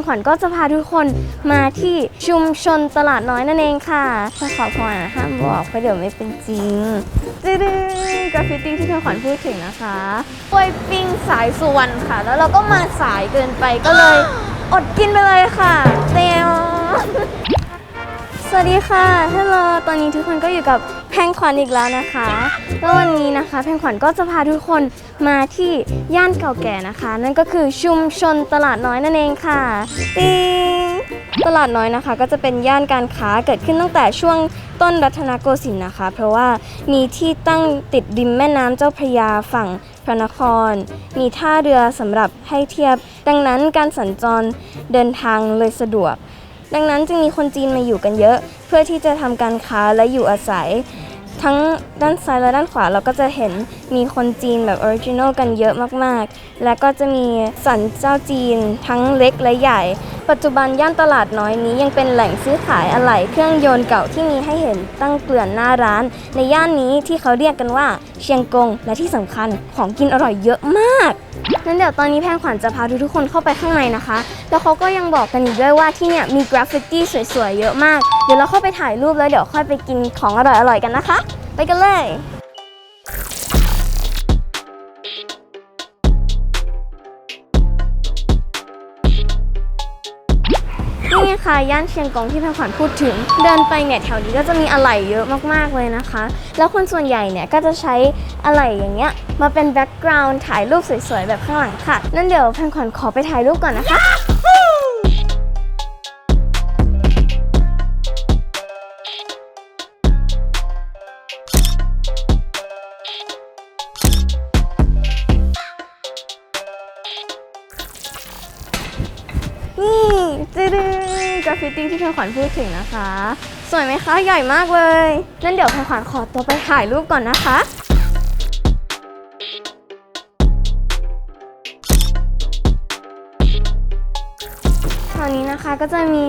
งขวัญก็จะพาทุกคนมาที่ชุมชนตลาดน้อยนั่นเองค่ะถ้าขอพรห้ามบอกเพราะเดี๋ยวไม่เป็นจริงจืดกราฟฟิตี้ที่เพงขวัญพูดถึงนะคะกล้วยปิ้งสายสุวรรณค่ะ แล้วเราก็มาสายเกินไปก็เลย อดกินไปเลยค่ะเตียวสวัสดีค่ะฮัลโหลตอนนี้ทุกคนก็อยู่กับ แพงขวัญอีกแล้วนะคะแล้ววันนี้นะคะ แพงขวัญก็จะพาทุกคนมาที่ย่านเก่าแก่นะคะ นั่นก็คือชุมชนตลาดน้อยนั่นเองค่ะติงตลาดน้อยนะคะ ก็จะเป็นย่านการค้าเกิดขึ้นตั้งแต่ช่วงต้นรัตนโกสินทร์นะคะ เพราะว่ามีที่ตั้งติดริมแม่น้ำเจ้าพระยาฝั่งพระนคร มีท่าเรือสำหรับให้เทียบ ดังนั้นการสัญจรเดินทางเลยสะดวก ดังนั้นจึงมีคนจีนมาอยู่กันเยอะ เพื่อที่จะทำการค้าและอยู่อาศัย ทั้งด้านซ้ายและด้านขวาเราก็จะเห็นมีคนจีนแบบออริจินอลกันเยอะมากๆ และก็จะมีสันเจ้าจีนทั้งเล็กและใหญ่ ปัจจุบันย่านตลาดน้อยนี้ยังเป็นแหล่งซื้อขายอะไหล่เครื่องยนต์เก่าที่มีให้เห็นตั้งเกลื่อนหน้าร้าน ในย่านนี้ที่เขาเรียกกันว่าเชียงกงและที่สำคัญของกินอร่อยเยอะมาก นั้นเดี๋ยวตอนนี้แพงขวัญจะพาทุกๆคนเข้าไปข้างในนะคะ แล้วเขาก็ยังบอกกันอีกด้วยว่าที่เนี่ยมีกราฟฟิตี้สวยๆเยอะมาก เดี๋ยวเราเข้าไปถ่ายรูปแล้วเดี๋ยวค่อยไปกินของอร่อยๆกันนะคะ ไปกันเลย คาย่านเชียงกงที่แพงขวัญพูดถึง เดินไปเนี่ยแถวนี้ก็จะมีอะไหล่เยอะมากๆเลยนะคะ แล้วคนส่วนใหญ่เนี่ยก็จะใช้อะไหล่อย่างเงี้ยมาเป็นแบ็กกราวน์ถ่ายรูปสวยๆแบบข้างหลังค่ะ นั่นเดี๋ยวแพงขวัญขอไปถ่ายรูปก่อนนะคะ กราฟฟิตตี้ที่แพงขวัญพูดถึงนะคะ สวยไหมคะ ใหญ่มากเลยงั้นเดี๋ยวแพงขวัญขอตัวไปถ่ายรูปก่อนนะคะตอนนี้นะคะก็จะมี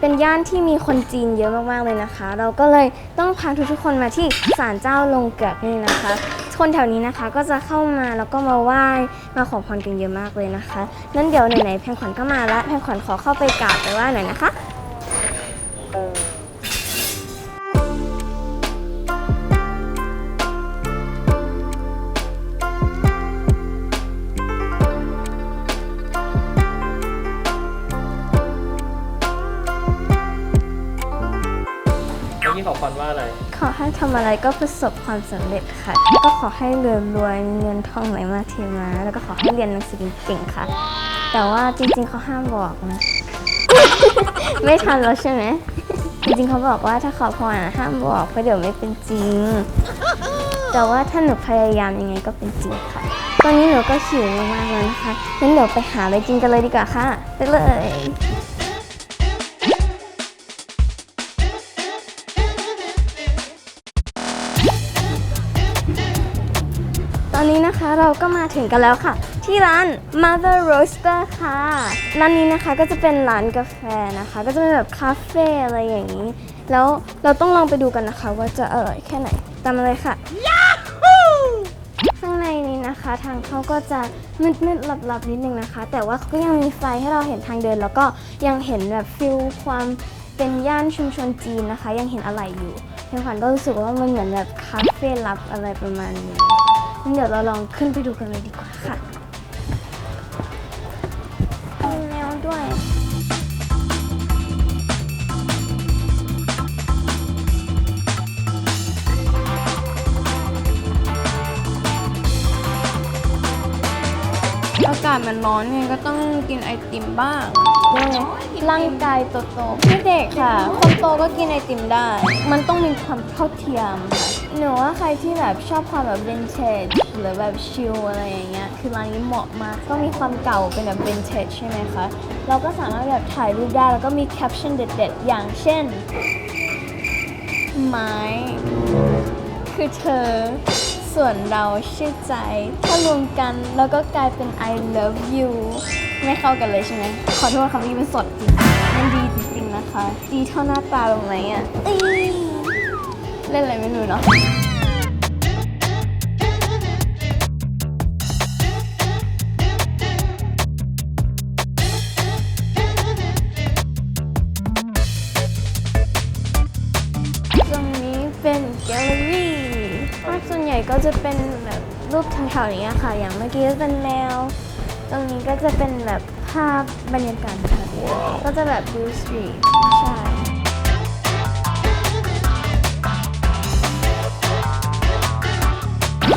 เป็นย่านที่มีคนจีนเยอะมากๆเลยนะคะ เราก็เลยต้องพาทุกๆคนมาที่ศาลเจ้าลงเกือกนี่นะคะคนแถวนี้นะคะก็จะเข้ามาแล้วก็มาไหว้มาขอพรกันเยอะมากเลยนะคะ นั่นเดี๋ยวไหนๆแพงขวัญก็มาแล้วแพงขวัญขอเข้าไปกราบไปไหว้หน่อยนะคะ ขอพรว่าอะไร ขอให้ทำอะไรก็ประสบความสำเร็จค่ะ ก็ขอให้รวยรวยๆมีเงินทองไหลมาเทมา แล้วก็ขอให้เรียนหนังสือเก่งๆค่ะ แต่ว่าจริงๆเขาห้ามบอกนะ ไม่ทันแล้วใช่ไหม จริงๆเขาบอกว่าถ้าขอพรอะห้ามบอกเพราะเดี๋ยวไม่เป็นจริง แต่ว่าถ้าหนูพยายามยังไงก็เป็นจริงค่ะ ตอนนี้หนูก็หิวมากๆแล้วนะคะงั้นเดี๋ยวไปหาอะไรกินกันเลยดีกว่าค่ะ ไปเลย ตอนนี้นะคะเราก็มาถึงกันแล้วค่ะ ที่ร้าน Mother Roaster ค่ะร้านนี้นะคะก็จะเป็นร้านกาแฟนะคะ ก็จะเป็นแบบคาเฟ่อะไรอย่างนี้ แล้วเราต้องลองไปดูกันนะคะ ว่าจะอร่อยแค่ไหนตามมาเลยค่ะข้างในนี้นะคะ ทางเข้าก็จะมืดๆหลับๆนิดนึงนะคะ แต่ว่าเขาก็ยังมีไฟให้เราเห็นทางเดิน แล้วก็ยังเห็นแบบฟิลความเป็นย่านชุมชนจีนนะคะ ยังเห็นอะไรอยู่เพียงขวัญก็รู้สึกว่ามันเหมือนแบบคาเฟ่ลับอะไรประมาณนี้ งั้นเดี๋ยวเราลองขึ้นไปดูกันเลยดีกว่าค่ะมีแมวด้วย อากาศมันร้อนไงก็ต้องกินไอติมบ้างยังไงร่างกายโตๆไม่เด็กค่ะ คนโตก็กินไอติมได้ มันต้องมีความเท่าเทียมค่ะ หนูว่าใครที่แบบชอบความแบบวินเทจหรือแบบชิลอะไรอย่างเงี้ยคือร้านนี้เหมาะมากก็มีความเก่าเป็นแบบวินเทจใช่ไหมคะ เราก็สามารถแบบถ่ายรูปได้แล้วก็มีแคปชั่นเด็ดๆ อย่างเช่น ไม้ คือเธอ ส่วนเราชื่อใจ ถ้ารวมกันแล้วก็กลายเป็น I love you ไม่เข้ากันเลยใช่ไหม ขอโทษค่ะเมื่อกี้มันสดจริงมันดีจริงๆนะคะ ดีเท่าหน้าตาลงไหมอะ เล่นอะไรไม่รู้เนาะตรงนี้เป็นแกลเลอรี่ภาพส่วนใหญ่ก็จะเป็นแบบรูปแถวๆเนี้ยค่ะ อย่างเมื่อกี้ก็เป็นแมว ตรงนี้ก็จะเป็นแบบภาพบรรยากาศค่ะก็จะแบบวิวสตรีทใช่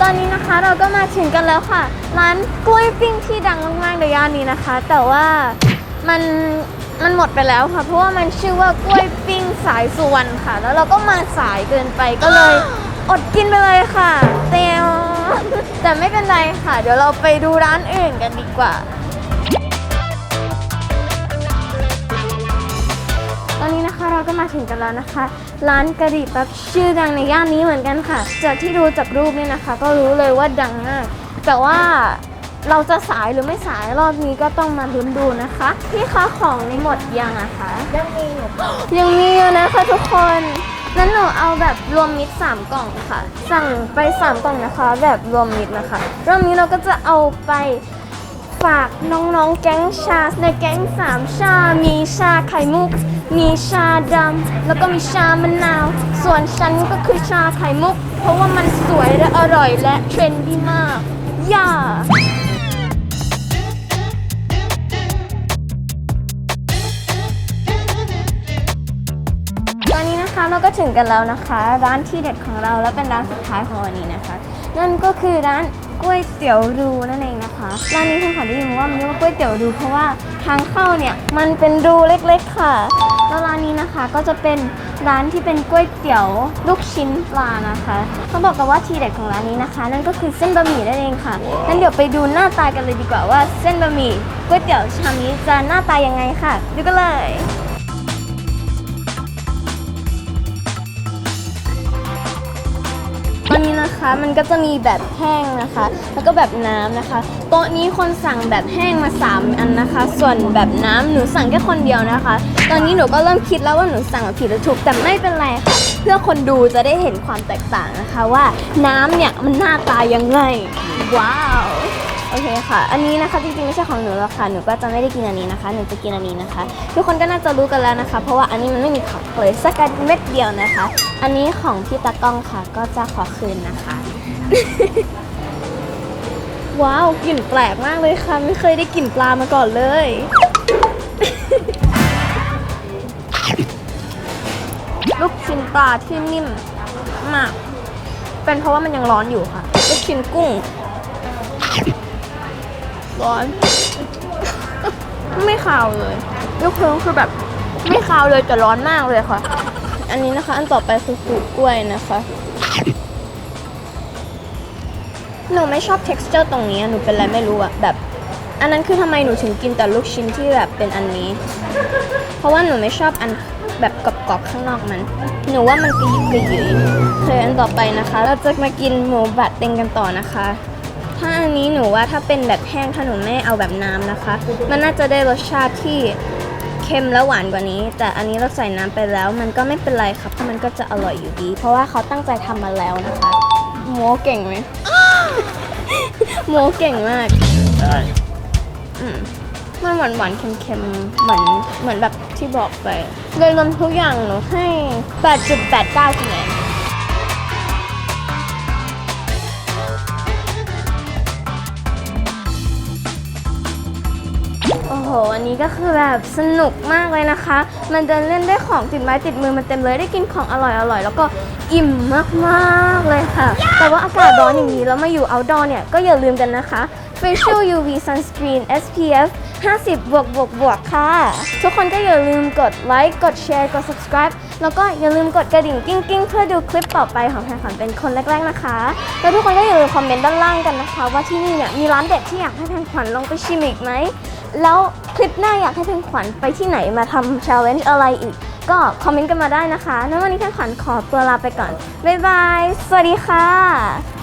ตอนนี้นะคะเราก็มาถึงกันแล้วค่ะ ร้านกล้วยปิ้งที่ดังมากๆในย่านนี้นะคะ แต่ว่ามันมันหมดไปแล้วค่ะ เพราะว่ามันชื่อว่ากล้วยปิ้งสายสุวรรณค่ะ แล้วเราก็มาสายเกินไปก็เลยอดกินไปเลยค่ะเตียวแต่ไม่เป็นไรค่ะ เดี๋ยวเราไปดูร้านอื่นกันดีกว่า ตอนนี้นะคะเราก็มาถึงกันแล้วนะคะ ร้านกะหรี่ปั๊บชื่อดังในย่านนี้เหมือนกันค่ะ จากที่ดูจากรูปเนี่ยนะคะ ก็รู้เลยว่าดังมาก แต่ว่าเราจะสายหรือไม่สายรอบนี้ก็ต้องมาลุ้นดูนะคะ พี่คะของนี้หมดยังอะคะ ยังมีอยู่ยังมีอยู่นะคะทุกคนนั้นหนูเอาแบบรวมมิตรสามกล่องค่ะ สั่งไปสามกล่องนะคะ แบบรวมมิตรนะคะรอบนี้เราก็จะเอาไปฝากน้องๆแก๊งชาในแก๊งสามชา มีชาไข่มุก มีชาดำแล้วก็มีชามะนาว ส่วนฉันก็คือชาไข่มุก เพราะว่ามันสวยและอร่อยและเทรนดี้มากย่า ตอนนี้นะคะเราก็ถึงกันแล้วนะคะ ร้านที่เด็ดของเราและเป็นร้านสุดท้ายของวันนี้นะคะ นั่นก็คือร้านก๋วยเตี๋ยวรูนั่นเองนะคะร้านนี้คุณขอได้ยินว่ามันเรียกว่าก๋วยเตี๋ยวรูเพราะว่าทางเข้าเนี่ยมันเป็นรูเล็กๆค่ะ นนี้นะคะ ก็จะเป็นร้านที่เป็นก๋วยเตี๋ยวลูกชิ้นปลานะคะเขาบอกกันว่าทีเด็ดของร้านนี้นะคะ นั่นก็คือเส้นบะหมี่นั่นเองค่ะงั้นเดี๋ยวไปดูหน้าตากันเลยดีกว่าว่าเส้นบะหมี่ก๋วยเตี๋ยวชามนี้จะหน้าตายังไงค่ะดูกันเลยตอนนี้นะคะมันก็จะมีแบบแห้งนะคะ แล้วก็แบบน้ำนะคะโต๊ะนี้คนสั่งแบบแห้งมา 3 อันนะคะ ส่วนแบบน้ำหนูสั่งแค่คนเดียวนะคะ ตอนนี้หนูก็เริ่มคิดแล้วว่าหนูสั่งผิดหรือถูกแต่ไม่เป็นไรค่ะ เพื่อคนดูจะได้เห็นความแตกต่างนะคะว่าน้ำเนี่ยมันหน้าตายังไง ว้าว โอเคค่ะ อันนี้นะคะจริงๆไม่ใช่ของหนูหรอกค่ะ หนูก็จะไม่ได้กินอันนี้นะคะ หนูจะกินอันนี้นะคะ ทุกคนก็น่าจะรู้กันแล้วนะคะ เพราะว่าอันนี้มันไม่มีผักเลยสักเม็ดเดียวนะคะ อันนี้ของพี่ตากล้องค่ะ ก็จะขอคืนนะคะ ว้าวกลิ่นแปลกมากเลยค่ะ ไม่เคยได้กลิ่นปลามาก่อนเลย ชิ้นปลาที่นิ่มมาก เป็นเพราะว่ามันยังร้อนอยู่ค่ะลูกชิ้นกุ้ง ร้อน ไม่คาวเลยลูกเพิงคือแบบไม่คาวเลยแต่ร้อนมากเลยค่ะ อันนี้นะคะ อันต่อไปคือสูกล้วยนะคะ หนูไม่ชอบ texture ตรงนี้หนูเป็นอะไรไม่รู้อะแบบอันนั้นคือทำไมหนูถึงกินแต่ลูกชิ้นที่แบบเป็นอันนี้ เพราะว่าหนูไม่ชอบอันแบบก รอบๆข้างนอกมัน หนูว่ามันกระยิบกระยืยเคยอันต่อไปนะคะ เราจะมากินหมูบัดเต็งกันต่อนะคะ ถ้าอันนี้หนูว่าถ้าเป็นแบบแห้งถ้าหนูไม่เอาแบบน้ำนะคะ มันน่าจะได้รสชาติที่เค็มและหวานกว่านี้ แต่อันนี้เราใส่น้ำไปแล้ว มันก็ไม่เป็นไรค่ะเพราะมันก็จะอร่อยอยู่ดี เพราะว่าเขาตั้งใจทำมาแล้วนะคะโมเก่งไหมโมเก่งมาก ได้ อืมมันหวานหวานๆเค็มๆเหมือนเหมือนแบบ ที่บอกไป โดยรวมทุกอย่างหนูให้ 8.89คะแนนโอ้โห อันนี้ก็คือแบบสนุกมากเลยนะคะ มันเดินเล่นได้ของติดไม้ติดมือมันเต็มเลยได้กินของอร่อยๆแล้วก็อิ่มมากๆเลยค่ะ แต่ว่าอากาศร้อนอย่างนี้แล้วมาอยู่ outdoor เนี่ย ก็อย่าลืมกันนะคะ facial UV sunscreen SPF 50 บวกบวกบวกค่ะ ทุกคนก็อย่าลืมกดไลค์ กดแชร์ กด subscribe แล้วก็อย่าลืมกดกระดิ่งกิ้งกิ้งเพื่อดูคลิปต่อไปของแพนขวัญเป็นคนแรกๆนะคะ แล้วทุกคนก็อย่าลืมคอมเมนต์ด้านล่างกันนะคะ ว่าที่นี่เนี่ยมีร้านเด็ดที่อยากให้แพนขวัญลองไปชิมอีกไหม แล้วคลิปหน้าอยากให้แพนขวัญไปที่ไหนมาทำ challenge อะไรอีก ก็คอมเมนต์กันมาได้นะคะ แล้ววันนี้แพนขวัญขอตัวลาไปก่อน บ๊ายบาย สวัสดีค่ะ